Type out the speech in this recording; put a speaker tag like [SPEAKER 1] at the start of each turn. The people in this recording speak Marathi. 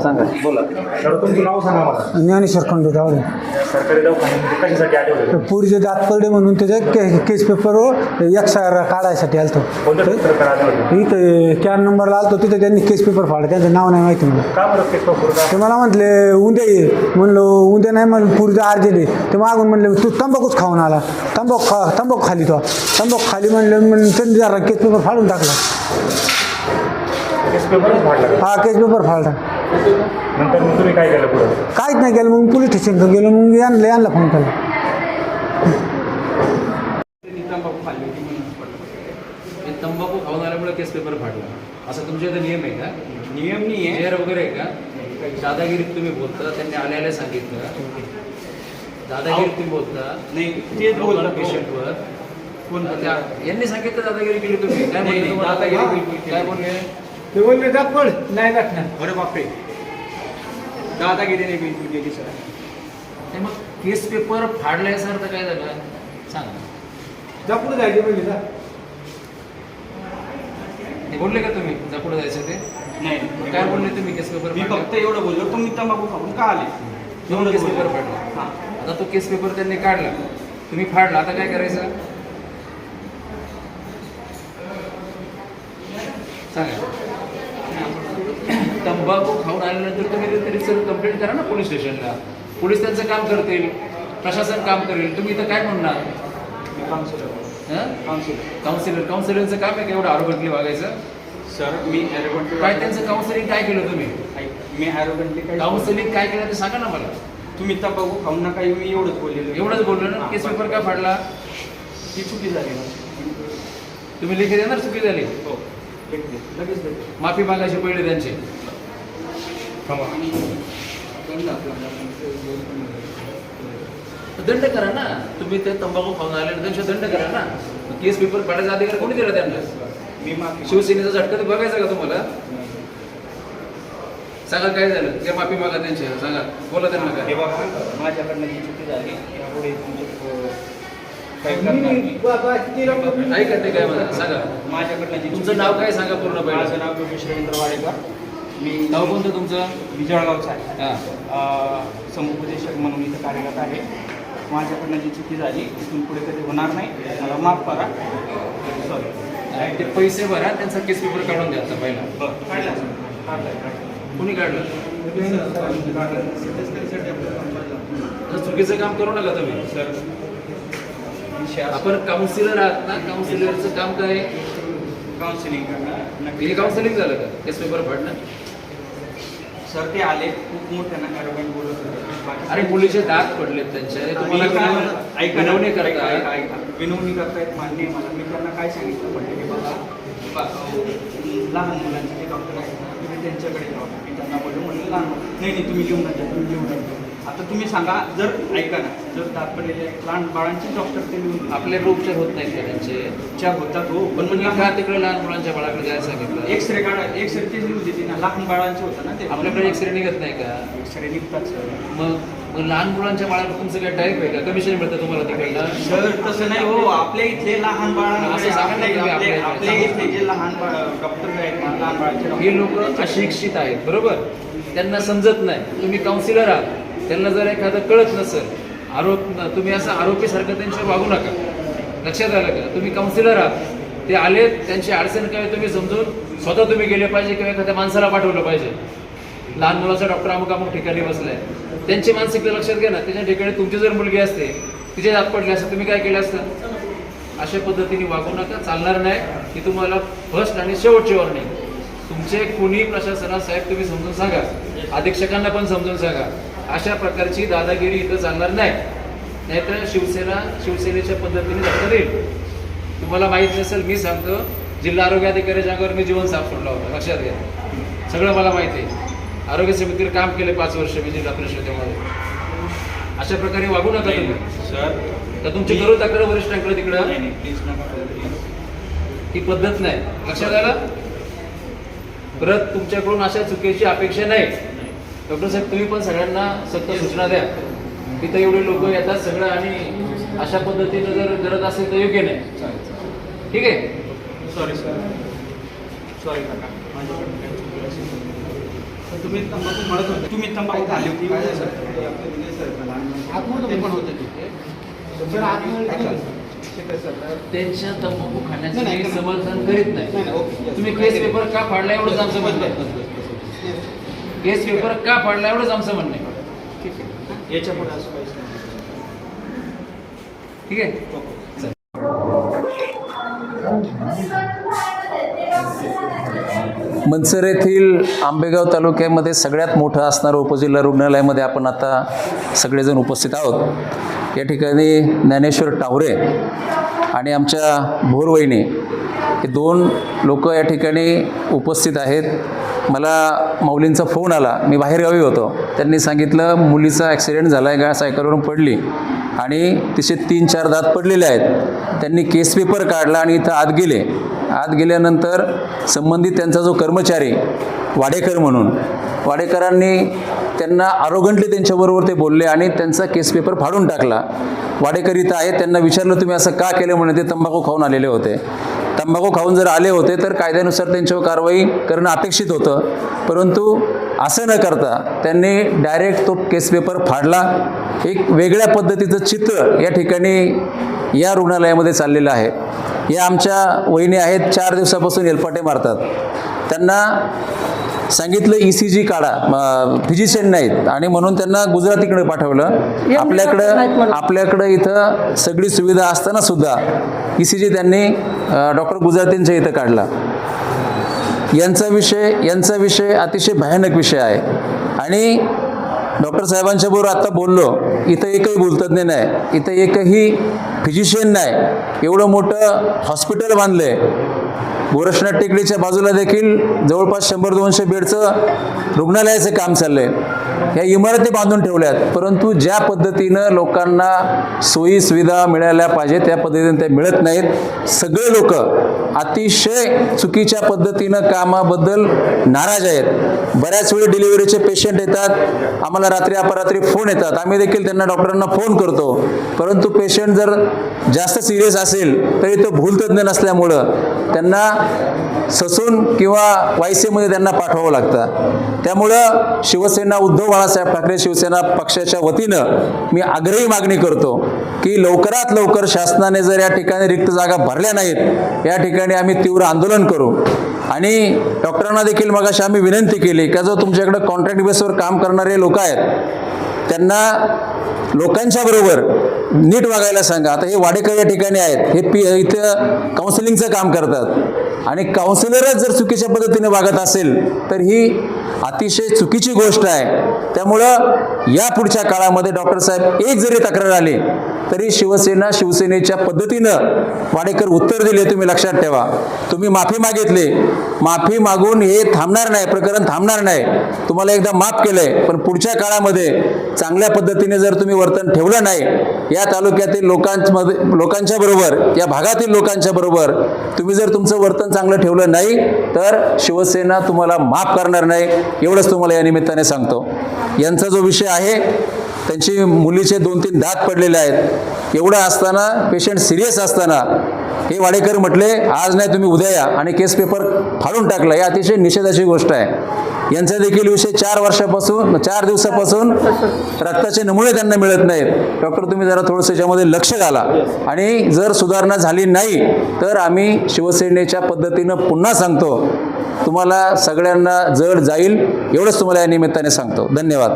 [SPEAKER 1] सांगा. बोला.
[SPEAKER 2] तर तुमचं नाव सांगा मला.
[SPEAKER 3] ज्ञानेश्वर खंडू जाऊ
[SPEAKER 2] सरकारी दवाखान्यामध्ये कशासाठी आठवलं
[SPEAKER 3] पुरीचे दात पडले म्हणून त्याच्या के केस पेपरवर एक्सरा काढायसाठी आलतो.
[SPEAKER 2] कोणत्या डॉक्टरकडे आठवलं
[SPEAKER 3] इथं कॅन नंबरला आलतो तिथं त्यांनी केस पेपर फाडला. त्यांचं नाव नाही माहिती मला.
[SPEAKER 2] का बरं केस पेपर का
[SPEAKER 3] ते मला म्हटले उद्या ये. म्हणलो उद्या नाही म्हणलं पुरीचं आहे ते मागून म्हणले तू तंबाखूच खाऊन आला. तंबाखू खा तंबाखू खाली तो. तंबाखू खाली म्हणलं म्हणून त्यांनी जरा केस पेपर फाडून टाकला.
[SPEAKER 2] केस पेपरच फाडला. का?
[SPEAKER 3] हा केस पेपर फाडला.
[SPEAKER 2] नंतर मग तुम्ही काय केलं पुढं?
[SPEAKER 3] काहीच नाही केलं. मग पोलीस स्टेशनकडे गेलो मग यांना यांना फोन केला.
[SPEAKER 4] त्यांनी तंबाखू खाल्ली होती म्हणून पडलं.
[SPEAKER 1] हे तंबाखू खाऊन आल्यामुळे केस पेपर फाडला असा तुमच्या इथं नियम आहे का?
[SPEAKER 4] नियम नाही आहे.
[SPEAKER 1] चेअर वगैरे आहे का? दादागिरीत तुम्ही बोलता त्यांनी आले आले सांगितलं. दादागिरीत तुम्ही बोलता.
[SPEAKER 4] नाही तेच बोलतात
[SPEAKER 1] पेशंटवर
[SPEAKER 4] कोण
[SPEAKER 1] त्या यांनी सांगितलं दादागिरी केली तुम्ही. काय
[SPEAKER 4] नाही,
[SPEAKER 1] बोलले? तुम्हाला?
[SPEAKER 4] दादागिरी बिलकुल केली
[SPEAKER 1] काय बोलले?
[SPEAKER 3] ते बोलले जा पड नाही जात
[SPEAKER 4] अरे बापरे. दादागिरीने बिलकुल केली सर
[SPEAKER 1] ते मग केस पेपर फाडला याचा अर्थ काय झालं? सांगा.
[SPEAKER 3] जा पुढे जायचे जा.
[SPEAKER 1] हे बोलले का तुम्ही? जा पुढे जायचं ते?
[SPEAKER 4] नाही.
[SPEAKER 1] काय बोलले तुम्ही? केस पेपर
[SPEAKER 4] मी फक्त एवढं बोललो तुम्ही तंबाखू खाऊन का आले?
[SPEAKER 1] एवढं केस. पेपर फाडला.
[SPEAKER 4] हां.
[SPEAKER 1] आता तो केस पेपर त्यांनी काढला. तुम्ही फाडला आता काय करायचं? सांगा. तंबाखू खाऊन आल्यानंतर तुम्ही तरी सर कंप्लेंट करा ना पोलीस स्टेशनला पोलीस त्यांचं काम करतील प्रशासन काम करेल. तुम्ही इथं काय म्हणणार?
[SPEAKER 4] मी काउन्सिलर
[SPEAKER 1] हं?
[SPEAKER 4] काउन्सिलर
[SPEAKER 1] काउन्सिलर काउन्सिलरचं काम आहे का एवढं आरोग्यातली वागायचं?
[SPEAKER 4] सर मी
[SPEAKER 1] काय त्यांचं काउन्सिलिंग काय केलं तुम्ही?
[SPEAKER 4] मी ॲरोगंटली काय
[SPEAKER 1] काउन्सिलिंग काय केलं ते सांगा ना मला.
[SPEAKER 4] तुम्ही तंबाखू खाऊन नका येऊ, मी एवढंच बोललेलो.
[SPEAKER 1] एवढंच बोललो ना? केस पेपर का फाडला?
[SPEAKER 4] ती चुकी झाली ना.
[SPEAKER 1] तुम्ही लेखी देणार? चुकी झाली?
[SPEAKER 4] हो. लगेच.
[SPEAKER 1] माफी मागायची पहिले त्यांची. दंड करा ना. तुम्ही ते तंबाखू खाऊन आले त्यांच्या दंड करा ना. केस पेपर फाडायचा अधिकार कोणी दिला त्यांना? शिवसेनेचा झटका ते बघायचा का तुम्हाला? सांगा काय झालं? ते माफी मागा त्यांची सांगा. बोला त्यांना
[SPEAKER 4] हे
[SPEAKER 1] काय
[SPEAKER 4] माझ्याकडनं जी चुकी झाली यापुढे तुमचे.
[SPEAKER 1] ऐका ते काय म्हणा. सांगा.
[SPEAKER 4] माझ्याकडनं
[SPEAKER 1] तुमचं नाव काय सांगा पूर्ण
[SPEAKER 4] माझं
[SPEAKER 1] पहिलं
[SPEAKER 4] नाव योगेश रवींद्र वाडेकर मी
[SPEAKER 1] नाव कोणतं तुमचं?
[SPEAKER 4] मी जळगावचा आहे.
[SPEAKER 1] हा.
[SPEAKER 4] अ, समुपदेशक म्हणून इथं कार्यरत आहे. माझ्याकडनं जी चुकी झाली इथून पुढे कधी होणार नाही मला माफ करा. सॉरी
[SPEAKER 1] ते पैसे भरा त्यांचा केस पेपर काढून द्या आता पहिला. कुणी काढलं? तर चुकीचं काम करू नका तुम्ही.
[SPEAKER 4] सर
[SPEAKER 1] आपण काउन्सिलर आहात ना काउन्सिलरचं काम काय? आहे?
[SPEAKER 4] काउन्सिलिंग करणार
[SPEAKER 1] हे काउन्सिलिंग झालं का? केस पेपर फाडणं
[SPEAKER 4] सर ते आले खूप मोठ्यानं ॲरोगंट बोलत होते.
[SPEAKER 1] अरे मुलीचे दात पडलेत त्यांचे. तुम्हाला
[SPEAKER 4] काय-
[SPEAKER 1] विनवणी- करता
[SPEAKER 4] ऐका. विनवणी करतायत मान्य आहे मला. मी त्यांना काय सांगितलं म्हणजे की? बघा. बा- लहान मुलांचे जे डॉक्टर आहेत ना तुम्ही त्यांच्याकडे जाऊ. मी त्यांना बोललो म्हणलं लहान नाही नाही तुम्ही लिहून नका तुम्ही लिहून नका आता तुम्ही सांगा जर ऐका ना जर दात पडलेले लहान बाळांचे डॉक्टर ते लिहून
[SPEAKER 1] आपल्याकडे उपचार होत नाहीत का त्यांचे
[SPEAKER 4] उपचार होतात हो
[SPEAKER 1] पण म्हणजे का तिकडे लहान मुलांच्या बाळाकडे जायला सांगितलं.
[SPEAKER 4] एक्सरे काढा एक्सरे ते लिहून देते ना. लहान बाळांचे होतं ना ते.
[SPEAKER 1] आपल्याकडे एक्सरे निघत नाही का?
[SPEAKER 4] एक्सरे निघतात सर
[SPEAKER 1] मग मग लहान मुलांच्या बाळाकडे तुमचं काय टाईप आहे का? कमिशन मिळतं तुम्हाला तिकडनं?
[SPEAKER 4] सर तसं नाही हो. आपल्या इथले लहान बाळांकडे आपले आपले
[SPEAKER 1] आपल्या
[SPEAKER 4] आपल्या
[SPEAKER 1] इथे.
[SPEAKER 4] इथले जे लहान बाळ डॉक्टर आहेत लहान बाळाचे
[SPEAKER 1] हे लोक अशिक्षित आहेत बरोबर? त्यांना समजत नाही. तुम्ही काउन्सिलर आहात. त्यांना जर एखादं कळत नसेल आरोप तुम्ही असं आरोपीसारखं त्यांच्यावर वागू नका. लक्षात आलं का तुम्ही काउन्सिलर आहात. ते आले त्यांची अडचण काय तुम्ही समजून स्वतः तुम्ही गेले पाहिजे किंवा एखाद्या माणसाला पाठवलं पाहिजे. लहान मुलाचा डॉक्टर अमुक अमुक ठिकाणी बसलाय. त्यांची मानसिकता लक्षात घ्या ना. त्याच्या ठिकाणी तुमची जर मुलगी असते तिचे दात पडले असते तुम्ही काय केलं असतं? अशा पद्धतीने वागू नका. चालणार नाही की तुम्हाला फर्स्ट आणि शेवटची वॉर्निंग तुमचे कुणी प्रशासनात साहेब तुम्ही समजून सांगा. अधीक्षकांना पण समजून सांगा. अशा प्रकारची दादागिरी इथं चालणार नाही. नाहीतर शिवसेना शिवसेनेच्या पद्धतीने लक्ष देईल तुम्हाला माहीत नसेल मी सांगतो जिल्हा आरोग्य अधिकाऱ्याच्या अंगावर मी जीवन साफ सोडला होता लक्षात घ्या. सगळं मला माहिती आहे. आरोग्य समितीवर काम केले पाच वर्ष मी जिल्हा परिषदेमध्ये. अशा प्रकारे वागू नका तुम्ही.
[SPEAKER 4] सर
[SPEAKER 1] तर तुमची करू तक्रार वरिष्ठांकडे तिकडं. ही पद्धत नाही. लक्षात आलं? परत तुमच्याकडून अशा चुकीची अपेक्षा नाही. डॉक्टर साहेब तुम्ही पण सगळ्यांना सक्त सूचना द्या. तिथं एवढे लोक येतात सगळं आणि अशा पद्धतीनं जर करत असेल तर योग्य नाही. ठीक आहे?
[SPEAKER 4] सॉरी सर सॉरी काका. तुम्ही तंबाखू म्हणत होते. तुम्ही तंबाखू खाल्ली होती. ते पण होते तिथे
[SPEAKER 5] त्यांच्या तंबाखू खाण्याचं. समर्थन करीत
[SPEAKER 4] नाही.
[SPEAKER 5] तुम्ही केस पेपर का फाडला एवढंच आमचं म्हणणं आहे? केस पेपर का फाडला एवढंच आमचं म्हणणं आहे
[SPEAKER 4] ठीक आहे. याच्यापुढे असं काहीच नाही.
[SPEAKER 5] ठीक आहे?
[SPEAKER 1] मनसर येथील आंबेगाव तालुक्यामध्ये सगळ्यात मोठं असणारं उपजिल्हा रुग्णालयामध्ये आपण आता सगळेजण उपस्थित आहोत. या ठिकाणी ज्ञानेश्वर टावरे आणि आमच्या भोरवहिनी हे दोन लोक या ठिकाणी उपस्थित आहेत. मला माऊलींचा फोन आला. मी बाहेरगावी होतो. त्यांनी सांगितलं मुलीचा ॲक्सिडेंट झाला आहे गा सायकलवरून पडली आणि तिचे तीन चार दात पडलेले आहेत. त्यांनी केस पेपर काढला आणि इथं आत गेले. आत गेल्यानंतर संबंधित त्यांचा जो कर्मचारी वाडेकर म्हणून वाडेकरांनी त्यांना आरोगंटली त्यांच्याबरोबर ते बोलले आणि त्यांचा केस पेपर फाडून टाकला. वाडेकर इथं आहेत त्यांना विचारलं तुम्ही असं का केलं? म्हणे ते तंबाखू खाऊन आलेले होते. तंबाखू खाऊन जर आले होते तर कायद्यानुसार त्यांच्यावर कारवाई करणं अपेक्षित होतं. परंतु असं न करता त्यांनी डायरेक्ट तो केस पेपर फाडला. एक वेगळ्या पद्धतीचं चित्र या ठिकाणी या रुग्णालयामध्ये चाललेलं आहे. या आमच्या वहिनी आहेत चार दिवसापासून एलपाटे मारतात. त्यांना सांगितलं ई सी जी काढा. फिजिशियन नाहीत. आणि म्हणून त्यांना गुजरातीकडे पाठवलं. आपल्याकडं आपल्याकडं इथं सगळी सुविधा असताना सुद्धा ई सी जी त्यांनी डॉक्टर गुजरातींच्या इथं काढला. यांचा विषय यांचा विषय अतिशय भयानक विषय आहे. आणि डॉक्टर साहेबांच्या बरोबर आत्ता बोललो इथं एकही भूलतज्ञ नाही इथं एकही फिजिशियन नाही एवढं मोठं हॉस्पिटल बांधलं आहे गोरक्षनाथ टेकडीच्या बाजूला देखील जवळपास शंभर दोनशे बेडचं रुग्णालयाचं काम चाललं आहे ह्या इमारती बांधून ठेवल्यात. परंतु ज्या पद्धतीनं लोकांना सोयी सुविधा मिळाल्या पाहिजे त्या पद्धतीने त्या मिळत नाहीत. सगळे लोक अतिशय चुकीच्या पद्धतीनं कामाबद्दल नाराज आहेत. बऱ्याच वेळी डिलिव्हरीचे पेशंट येतात आम्हाला रात्री अपरात्री फोन येतात. आम्ही देखील त्यांना डॉक्टरांना फोन करतो. परंतु पेशंट जर जास्त सिरियस असेल तरी तो भूलतज्ञ नसल्यामुळं त्यांना ससून किंवा वायसीमध्ये त्यांना पाठवावं लागतं. त्यामुळं शिवसेना उद्धव बाळासाहेब ठाकरे शिवसेना पक्षाच्या वतीनं मी आग्रही मागणी करतो की लवकरात लवकर शासनाने जर या ठिकाणी रिक्त जागा भरल्या नाहीत या ठिकाणी आम्ही तीव्र आंदोलन करू. आणि डॉक्टरांना देखील मगाशी आम्ही विनंती केली का जो तुमच्याकडे कॉन्ट्रॅक्ट बेसवर काम करणारे लोक आहेत त्यांना लोकांच्या बरोबर नीट वागायला सांगा. आता हे वाडेकर या ठिकाणी आहेत. हे पी इथं काउन्सिलिंगचं काम करतात. आणि काउन्सिलरच जर चुकीच्या पद्धतीने वागत असेल तर ही अतिशय चुकीची गोष्ट आहे. त्यामुळं या पुढच्या काळामध्ये डॉक्टर साहेब एक जरी तक्रार आली तरी शिवसेना शिवसेनेच्या पद्धतीनं वाडेकर उत्तर दिले तुम्ही लक्षात ठेवा. तुम्ही माफी मागितली. माफी मागून हे थांबणार नाही प्रकरण थांबणार नाही. तुम्हाला एकदा माफ केलंय पण पुढच्या काळामध्ये चांगल्या पद्धतीने जर तुम्ही वर्तन ठेवलं नाही या तालुक्यातील लोकांमध्ये लोकांच्या बरोबर या भागातील लोकांच्या बरोबर तुम्ही जर तुमचं वर्तन चांगलं ठेवलं नाही तर शिवसेना तुम्हाला माफ करणार नाही. एवढंच तुम्हाला या निमित्ताने सांगतो. यांचा जो विषय आहे त्यांची मुलीचे दोन तीन दात पडलेले आहेत. एवढं असताना पेशंट सिरियस असताना हे वाडेकर म्हटले आज नाही तुम्ही उद्या या. आणि केस पेपर फाडून टाकला. ही अतिशय निषेधाची गोष्ट आहे. यांचा देखील विषय चार वर्षापासून चार दिवसापासून रक्ताचे नमुने त्यांना मिळत नाहीत. डॉक्टर तुम्ही जरा थोडंसं याच्यामध्ये लक्ष घाला. आणि जर सुधारणा झाली नाही तर आम्ही शिवसेनेच्या पद्धतीनं पुन्हा सांगतो तुम्हाला सगळ्यांना जड जाईल. एवढंच तुम्हाला या निमित्ताने सांगतो. धन्यवाद.